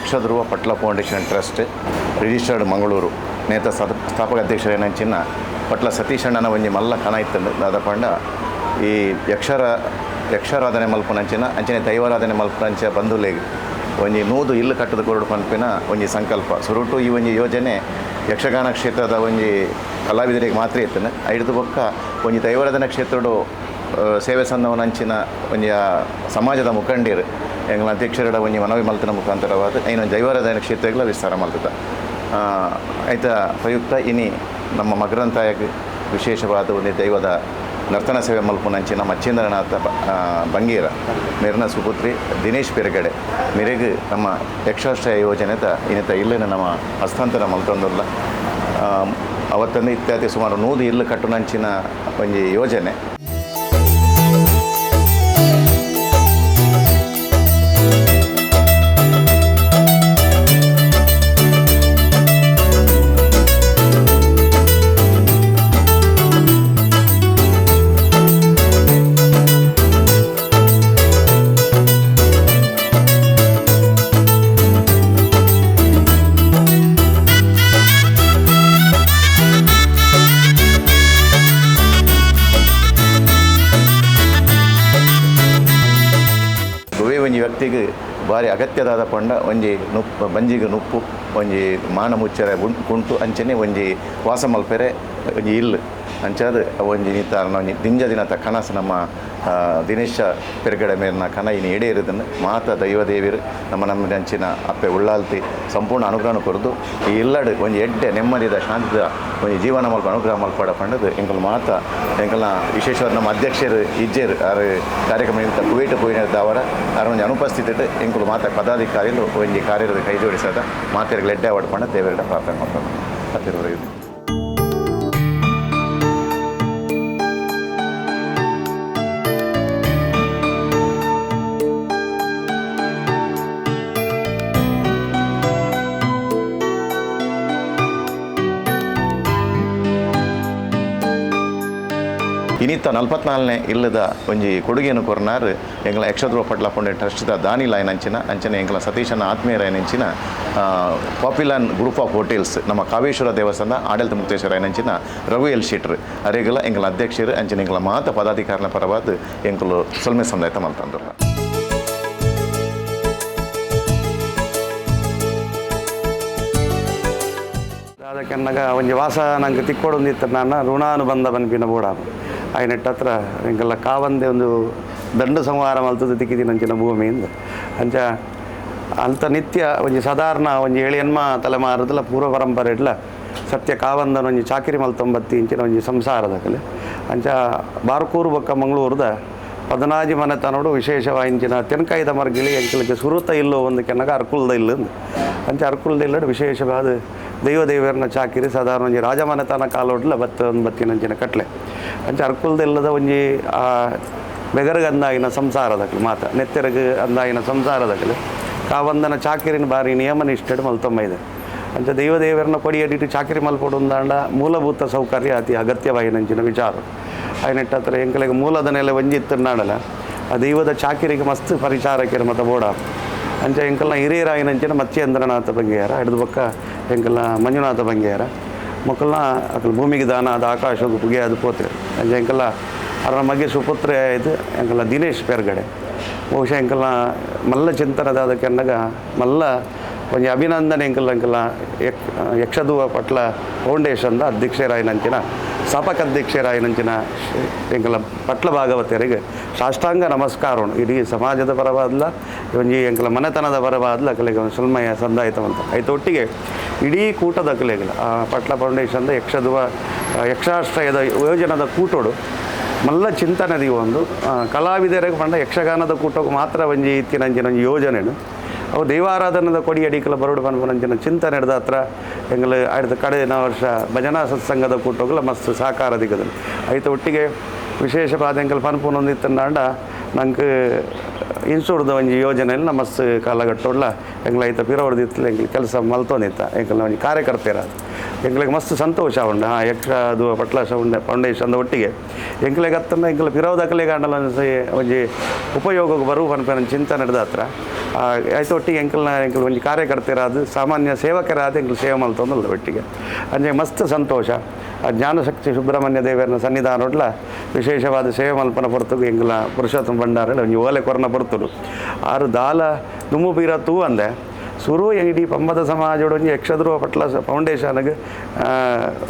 Yakshadhruva Patla Foundation Trust, registered Mangaluru, ನೇತ ಸದ ಸ್ಥಾಪಕ ಅಧ್ಯಕ್ಷರೇನಂಚಿನ ಪಟ್ಲ ಸತೀಶ್ ಅಣ್ಣನ ಒಂಜಿ ಮಲ್ಲ ಕಣ ಇತ್ತಂಡು ದಾದ ಪಂಡ ಈ ಯಕ್ಷರ, ಯಕ್ಷಾರಾಧನೆ ಮಲ್ಪನಂಚಿನ ಅಂಚನೆ ದೈವಾರಾಧನೆ ಮಲ್ಪನಂಚ ಬಂಧುಲೇ ಒಂಜಿ ನೂದು ಇಲ್ಲು ಕಟ್ಟದ ಕೊರಡು ಪನ್ಪಿನ ಒಂಜಿ ಸಂಕಲ್ಪ. ಸುರುಟು ಈ ಒಂಜಿ ಯೋಜನೆ ಯಕ್ಷಗಾನ ಕ್ಷೇತ್ರದ ಒಂಜಿ ಕಲಾವಿದರಿಗೆ ಮಾತ್ರ ಇತ್ತನು ಐದು ಬೊಕ್ಕ ಒಂಜಿ ದೈವಾರಾಧನೆ ಕ್ಷೇತ್ರಡು ಸೇವೆ ಸಂದವನಂಚಿನ ಒಂಜಿ ಸಮಾಜದ ಮುಖಂಡಿರು. ಎಂಗಳ ಅಧ್ಯಕ್ಷರ ಒಂಜಿ ಮನವಿ ಮಲ್ತನ ಮುಖಾಂತರವಾದ ಐನ ದೈವಾರಾಧನೆ ಕ್ಷೇತ್ರಗಳ ವಿಸ್ತಾರ ಮಲ್ತದ ಐತ ಪ್ರಯುಕ್ತ ಇನಿ ನಮ್ಮ ಮಗರಂತಾಯಗ್ ವಿಶೇಷವಾದ ಒಂದು ದೈವದ ನರ್ತನ ಸೇವೆ ಮಲ್ಪುನಂಚಿನ ನಮ್ಮ ಆ, ಬಂಗೀರ ಮೇರ್ನ ಸುಪುತ್ರಿ ದಿನೇಶ್ ಪೆರಗಡೆ ಮೆರೆಗ್ ನಮ್ಮ ಯಕ್ಷಾಶ್ರಯ ಯೋಜನೆದ ಇನ್ನಿತ ಇಲ್ಲಿನ ನಮ್ಮ ಹಸ್ತಾಂತರ ಮಲ್ತೊಂದುಲ್ಲ. ಅವತ್ತಂದು ಇತ್ಯಾದಿ ಸುಮಾರು ನೂದು ಇಲ್ಲು ಕಟ್ಟುನಂಚಿನ ಒಂಜಿ ಯೋಜನೆ. ಒಂಜಿ ಭಾರಿ ಅಗತ್ಯದಾದ ಪಂಡ, ಒಂಜಿ ನುಪ್ಪು ಬಂಜಿಗೆ ನುಪ್ಪು, ಒಂಜಿ ಮಾನ ಮುಚ್ಚರೆ ಕುಂಟು ಅಂಚನೆ, ಒಂಜಿ ವಾಸ ಮಲ್ಪೆರೆ ಒಂಜಿ ಇಲ್ಲು. ಅಂಚಾದ ಒಂಜಿ ನಿತ ಒಂಜಿ ದಿಂಜ ದಿನತ ಕನಸು ನಮ್ಮ ದಿನೇಶ ಪೆರ್ಗಡೆ ಮೇಲಿನ ಕನ ಇನ್ನು ಈಡೇರಿದನ್ನು ಮಾತ ದೈವದೇವಿರು ನಮ್ಮ ನಮ್ಮ ಅಂಚಿನ ಅಪ್ಪೆ ಉಳ್ಳಾಲ್ತಿ ಸಂಪೂರ್ಣ ಅನುಗ್ರಹ ಕೊರದು ಈ ಇಲ್ಲಡ್ ಒಂಜಿ ಎಡ್ಡೆ, ನೆಮ್ಮದಿದ, ಶಾಂತಿದ ಒಂಜಿ ಜೀವನ ಮಲ್ಪ, ಅನುಗ್ರಹ ಮಲ್ಪಡ ಪಂಡದು. ಎಂಕಲ್ ಮಾತ, ಎಂಕಲ್ನ ವಿಶೇಷವಾದ ನಮ್ಮ ಅಧ್ಯಕ್ಷರು, ಇಜ್ಜೇರು, ಆರು ಕಾರ್ಯಕ್ರಮ ನಿಮಿತ್ತ ಕುವೇಟ್ ಪೋಯಿನದ ಅವರ ಆರ ಒಂಜಿ ಅನುಪಸ್ಥಿತಿ ಎಂಕುಲು ಮಾತ ಪದಾಧಿಕಾರಿಲು ಒಂಜಿ ಕಾರ್ಯದ ಕೈ ಜೋಡಿಸದ ಮಾತೆರಿಗೆ ಲೆಡ್ಡೆ ಪಂಡ ದೇವರಿಡ ಪ್ರಾರ್ಥನೆ ಮಾಡ್ತಾರೆ ಹತ್ತಿರವರೆಗೆ ಇನ್ನಿತ್ತ ನಲ್ಪತ್ನಾಲ್ನೇ ಇಲ್ಲದ ಒಂಜಿ ಕೊಡುಗೆಯನ್ನು ಕೊರನಾರ್, ಎಂಗ್ಲ ಯಕ್ಷಧ್ರುವ ಪಟ್ಲ ಪೊಂಡೆ ಟ್ರಸ್ಟ್ದ ದಾನಿಲಾಯ್ನ ಅಂಚಿನ ಅಂಚನೆ ಎಂಗ್ಲ ಸತೀಶನ ಆತ್ಮೀಯರ ಏನಂಚಿನ ಪಾಪ್ಯುಲರ್ ಗ್ರೂಪ್ ಆಫ್ ಹೋಟೆಲ್ಸ್, ನಮ್ಮ ಕಾವೇಶ್ವರ ದೇವಸ್ಥಾನ, ಆಡಳಿತ ಮುಕ್ತೇಶ್ವರ ಏನಂಚಿನ ರವಿ ಎಲ್ ಶೀಟ್ರ್, ಅರೆಗಲ ಎಂಗ್ಲ ಅಧ್ಯಕ್ಷರು, ಅಂಚಿನ ಎಂಗ್ಲ ಮಾತ ಪದಾಧಿಕಾರಿನ ಪರವಾದ ಎಂಗಳು ಸೊಲ್ಮೆ ಸಂದಾಯತ ಅದಕ್ಕೆ ನನಗೆ ಒಂಜಿ ವಾಸ ನಂಗೆ ತಿಕ್ಕೊಡೊಂದಿತ್ತು ನಾನು, ಋಣಾನುಬಂಧ ಬನ್ಪಿನ ಬೋಡ ಆಯ್ನೆಟ್ಟ ಹತ್ರ ಕಾವಂದೆ ಒಂದು ದಂಡ ಸಂಹಾರ ಮಲ್ತದ ತಿಕ್ಕಿದಿನಂಚಿನ ಭೂಮಿಯಿಂದ. ಅಂಚ ಅಂತ ನಿತ್ಯ ಒಂಜಿ ಸಾಧಾರಣ ಒಂಜಿ ಏಳು ಎನ್ಮ ತಲೆಮಾರದಲ್ಲ ಪೂರ್ವ ಪರಂಪರೆ ಇಡ್ಲ ಸತ್ಯ ಕಾವಂದನ ಒಂಜಿ ಚಾಕಿರಿ ಮಲ್ತೊಂಬತ್ತಿ ಇಂಚಿನ ಒಂಜಿ ಸಂಸಾರದ ಕಲೆ. ಅಂಚ ಬಾರ್ಕೂರು ಬೊಕ್ಕ ಮಂಗಳೂರದ ಪದನಾಜಿ ಮನೆತನೋಡು ವಿಶೇಷವಾಯಿಂಚಿನ ತೆನ್ಕಾಯ್ದ ಮರ್ಗಿಳಿ ಎಂಕಲಿಗೆ ಸುರುತ ಇಲ್ಲೋ ಒಂದು ಕೆನಗ ಅರ್ಕುಲ್ದ ಇಲ್ಲ ಅಂಚ ಅರ್ಕುಲ್ದ ಇಲ್ಲಡು ವಿಶೇಷವಾದ ದೈವ ದೇವರನ್ನ ಚಾಕಿರಿ ಸಾಧಾರಣ ಒಂಜಿ ರಾಜಮನೆತನ ಕಾಲೋಡ್ಲ ಬತ್ತ ಒಂದು ಬತ್ತಿನಂಚಿನ ಕಟ್ಲೆ. ಅಂಚ ಅರ್ಕುಲ್ದೆಲ್ಲದ ಒಂಜಿ ಬೆಗರ್ಗ ಅಂದಾಯಿನ ಸಂಸಾರದಕ್ಲು ಮಾತ ನೆತ್ತೆರಗ ಅಂದಾಯಿನ ಸಂಸಾರದಕ್ಲು. ಕಾವಂದನ ಚಾಕಿರಿನ ಬಾರಿ ನಿಯಮ ನಿಷ್ಠೆಡ್ ಮಲ್ತೊಮ್ಮ ಇದೆ. ಅಂಚ ದೇವದೇವರನ್ನ ಕೊಡಿಯಡಿಟ್ಟು ಚಾಕಿರಿ ಮಲ್ಪೊಡುಂದಾಂಡ ಮೂಲಭೂತ ಸೌಕರ್ಯ ಅತಿ ಅಗತ್ಯವಾಯಿನಂಚಿನ ವಿಚಾರ. ಆಯ್ನೆಟ್ಟ ಹತ್ರ ಎಂಕಲಿಗೆ ಮೂಲದ ನೆಲೆ ಒಂಜಿತ್ತು ನಾಡಲ, ಆ ದೈವದ ಚಾಕಿರಿಗೆ ಮಸ್ತ್ ಪರಿಚಾರಕ್ಕೆ ಮತ ಬೋಡ. ಅಂಚ ಎಂಕಲ್ನ ಹಿರಿಯರಾಯಿನಂಚಿನ ಮತ್ಸ್ಯೇಂದ್ರನಾಥ ಬಂಗೇರ, ಹಿಡಿದು ಪಕ್ಕ ಎಂಕಲ್ನ ಮಂಜುನಾಥ ಬಂಗೆಯಾರ ಮಕ್ಕಳನ್ನ ಅಕಲ್ ಭೂಮಿಗೆ ದಾನ, ಅದು ಆಕಾಶಕ್ಕೆ ಪುಗೆ ಅದು ಪೋತೆ ಅಂಚ ಎಂಕಲ್ಲ ಅದರ ಮಗೆ ಸುಪುತ್ರ ಇದು ಎಂಕಲ್ಲ ದಿನೇಶ್ ಪೆರ್ಗಡೆ. ಬಹುಶಃ ಎಂಕಲ್ನ ಮಲ್ಲ ಚಿಂತನದ ಅದಕ್ಕೆ ಮಲ್ಲ ಒಂಜಿ ಅಭಿನಂದನೆ ಎಂಕಲ್ಲ ಎಂಕಲ್ಲ ಯಕ್ ಯಕ್ಷದುವ ಪಟ್ಲ ಫೌಂಡೇಶನ್ದ ಅಧ್ಯಕ್ಷರಾಯಿನಂಚಿನ, ಸ್ಥಾಪಕ ಅಧ್ಯಕ್ಷರಾಯಿನಂಚಿನ ಎಂಕಲ್ಲ ಪಟ್ಲ ಭಾಗವತರಿಗೆ ಸಾಷ್ಟಾಂಗ ನಮಸ್ಕಾರ ಉಂಡು ಇಡೀ ಸಮಾಜದ ಪರವಾದ್ಲ ಒಂಜಿ ಎಂಕಲ ಮನೆತನದ ಪರವಾದಲ್ಲ ಕಲೆಗೆ ಒಂದು ಸುಲ್ಮಯ ಸಂದಾಯಿತವಂತ. ಆಯ್ತು, ಒಟ್ಟಿಗೆ ಇಡೀ ಕೂಟದ ಕಲೆಗಳು ಪಟ್ಲ ಫೌಂಡೇಶನ್ದ ಯಕ್ಷದುವ ಯಕ್ಷಾಶ್ರಯದ ಯೋಜನದ ಕೂಟೋಡು, ಮಲ್ಲ ಚಿಂತನೆದಿ ಒಂದು ಕಲಾವಿದರಿಗೆ ಪಂಡ ಯಕ್ಷಗಾನದ ಕೂಟಕ್ಕೆ ಮಾತ್ರ ಒಂಜಿ ಇತ್ತಿನಂಚಿನ ಒಂಜಿ ಯೋಜನೆನು. ಅವು ದೇವಾರಾಧನದ ಕೊಡಿ ಅಡಿಕಲ ಬರೋಡು ಪನ್ಪನಂಚಿನ ಚಿಂತನೆ ಹಿಡ್ದ ಹತ್ರ, ಎಂಗಲು ಆಯ್ತು ಕಡೆಯ ವರ್ಷ ಭಜನಾ ಸತ್ಸಂಗದ ಕೂಟೋಗಲ ಮಸ್ತ್ ಸಹಕಾರ ದಿಗದಲ್ಲಿ ಆಯಿತು, ಒಟ್ಟಿಗೆ ವಿಶೇಷವಾದ ಪನ್ಪುನೊಂದು ಇತ್ತಂಡ ನಂಗೆ ಇನ್ಸೂರ್ದ ಒಂಜಿ ಯೋಜನೆಯಲ್ಲಿ ಮಸ್ತ್ ಕಾಲಘಟ್ಟೋಡ್ಲ ಎಂಗ್ಲ ಐತ ಪಿರವಡ್ದಿತ್ತಲ್ಲ ಎಂಗ್ಲ ಕೆಲಸ ಮಲ್ತೊಂದಿತ್ತ ಎಂಗ್ಲ ಒಂಜಿ ಕಾರ್ಯಕರ್ತೆರ ಎಂಗ್ಲಿಗೆ ಮಸ್ತ್ ಸಂತೋಷ ಉಂಡು ಹಾಂ ಯಕ್ಷ ಅದು ಪಟ್ಲಾಶ ಉಂಡೆ ಫೌಂಡೇಶನ್ದ ಒಟ್ಟಿಗೆ. ಎಂಗ್ಲಿಗೆ ಹತ್ತನ್ನ ಎಂಗ್ಲ ಪಿರವದ ಕಾಣಲ್ಲ ಒಂಜಿ ಉಪಯೋಗಕ್ಕೆ ಬರುವ ಪನ್ಪೇನ ಚಿಂತನೆ ಹಿಡ್ದ ಹತ್ರ ಆಯ್ತು ಒಟ್ಟಿಗೆ ಎಂಕಲ್ನ ಎಂಕಲ್ ಒಂಜಿ ಕಾರ್ಯಕರ್ತರಾದ ಸಾಮಾನ್ಯ ಸೇವಕರಾದ ಎಂಕಲ್ ಸೇವೆ ಮಲ್ತೊಂದಲ್ಲ ಒಟ್ಟಿಗೆ. ಅಂದರೆ ಮಸ್ತ್ ಸಂತೋಷ. ಆ, ಜ್ಞಾನಶಕ್ತಿ ಸುಬ್ರಹ್ಮಣ್ಯ ದೇವರನ್ನ ಸನ್ನಿಧಾನ ಒಡ್ಲ ವಿಶೇಷವಾದ ಸೇವೆ ಮಲ್ಪನ ಹೊರತು ಎಂಗಲ ಪುರುಷೋತ್ತಮ ಭಂಡಾರ ಒಂಜಿ ಓಲೆ ಕೊರನ ಬರ್ತರು ಆರು ದಾಲ ದುಮ್ಮು ಬೀರ ತೂ ಅಂದೆ. ಸುರು ಇಡೀ ಪಂಬದ ಸಮಾಜೋಡು ಒಂಜಿ ಯಕ್ಷದ್ರುವ ಪಟ್ಲ ಫೌಂಡೇಶನ್ಗೆ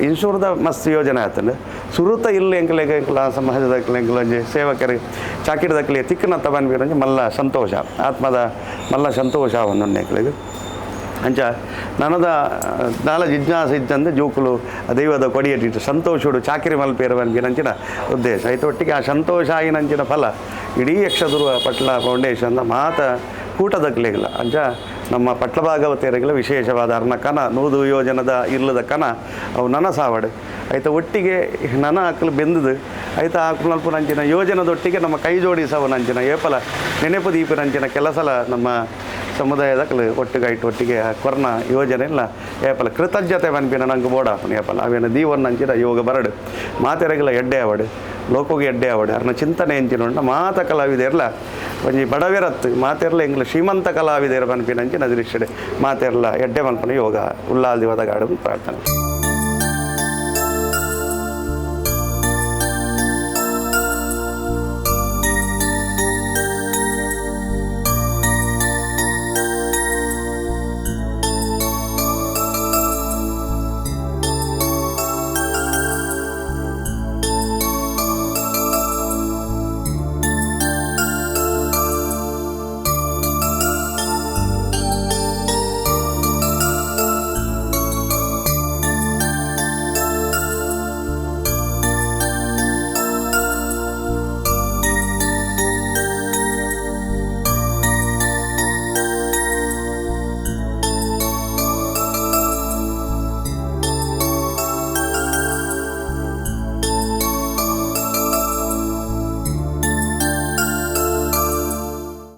ಇನ್ಶೂರ್ದ ಮಸ್ತ್ ಯೋಜನೆ ಆತಂಡು ಸುರುತ ಇಲ್ಲ ಎಂಕಲೆಗೆ ಎಂಕ್ಲ ಸಮಾಜದ ಎಂಕ್ಲ ಒಂಜಿ ಸೇವಕರಿಗೆ ತಿಕ್ಕನ ತಬನ್ ಬೀರಂಜಿ ಮಲ್ಲ ಸಂತೋಷ, ಆತ್ಮದ ಮಲ್ಲ ಸಂತೋಷ ಒಂದೊಂದು ಎಂಕಲಿಗೆ ಅಂಚ ನನದ ನಾಲ ಜಿಜ್ಞಾಸ ಇದ್ದಂದು ಜೋಕುಲು ದೈವದ ಕೊಡಿಯಟ್ಟಿಟ್ಟು ಸಂತೋಷುಡು ಚಾಕಿರಿ ಮಲ್ಪೇರು ನಂಚಿನ ಉದ್ದೇಶ. ಒಟ್ಟಿಗೆ ಆ ಸಂತೋಷ ಆಯಿನಂಚಿನ ಫಲ ಇಡೀ ಯಕ್ಷದುರ್ವ ಪಟ್ಲ ಫೌಂಡೇಶನ್ ಮಾತ ಕೂಟದಕ್ಲಿಗಿಲ್ಲ ಅಂಚ ನಮ್ಮ ಪಟ್ಲ ಭಾಗವತೆಯರಿಗೆಲ್ಲ ವಿಶೇಷವಾದ ಅರ್ನ ಕನ, ನೂದು ಯೋಜನದ ಇಲ್ಲದ ಕನ, ಅವು ನನಸಾವಡು ಆಯ್ತ ಒಟ್ಟಿಗೆ ನನ ಹಾಕಲು ಬೆಂದದು. ಆಯ್ತು ಹಾಕಲು ನಲ್ಪ ನಂಚಿನ ಯೋಜನದೊಟ್ಟಿಗೆ ನಮ್ಮ ಕೈ ಜೋಡಿಸವ ನಂಚಿನ ಏಪಲ ನೆನೆಪು ದೀಪ ನಂಚಿನ ಕೆಲಸಲ ನಮ್ಮ ಸಮುದಾಯದ ಒಟ್ಟಿಗೆ ಒಟ್ಟಿಗಾಯ್ತು ಒಟ್ಟಿಗೆ ಕೊರ್ನ ಯೋಜನೆ ಇಲ್ಲ. ಏಪಲ ಕೃತಜ್ಞತೆ ಬನ್ಪಿನ ನಂಗೆ ಬೋಡಾಪನ ಏಪಲ. ಅವೇನು ದೀವನ್ ಅಂಚಿದ ಯೋಗ ಬರಡು. ಮಾತೆರಗಿಲ್ಲ ಎಡ್ಡೆ ಅವಡು ಲೋಕಗೆ ಎಡ್ಡೆ ಅವಡು ಅರ್ನ ಚಿಂತನೆ ಎಂಚಿನ ಮಾತ ಕಲಾವಿದೆರ್ಲ ಒಂಜಿ ಬಡವಿರತ್ತು. ಮಾತೆರ್ಲ ಎಂಗ್ಲ ಶ್ರೀಮಂತ ಕಲಾವಿದೆರ ಬನ್ಪಿನ ಅಂಚಿನ ಅದೃಶ್ಯಡೆ ಮಾತೆರ್ಲ ಎಡ್ಡೆ ಮಲ್ಪನ ಯೋಗ. ಉಲ್ಲಾಲ್ದಿವಾದ ಗಾಡು ಪ್ರಾರ್ಥನೆ.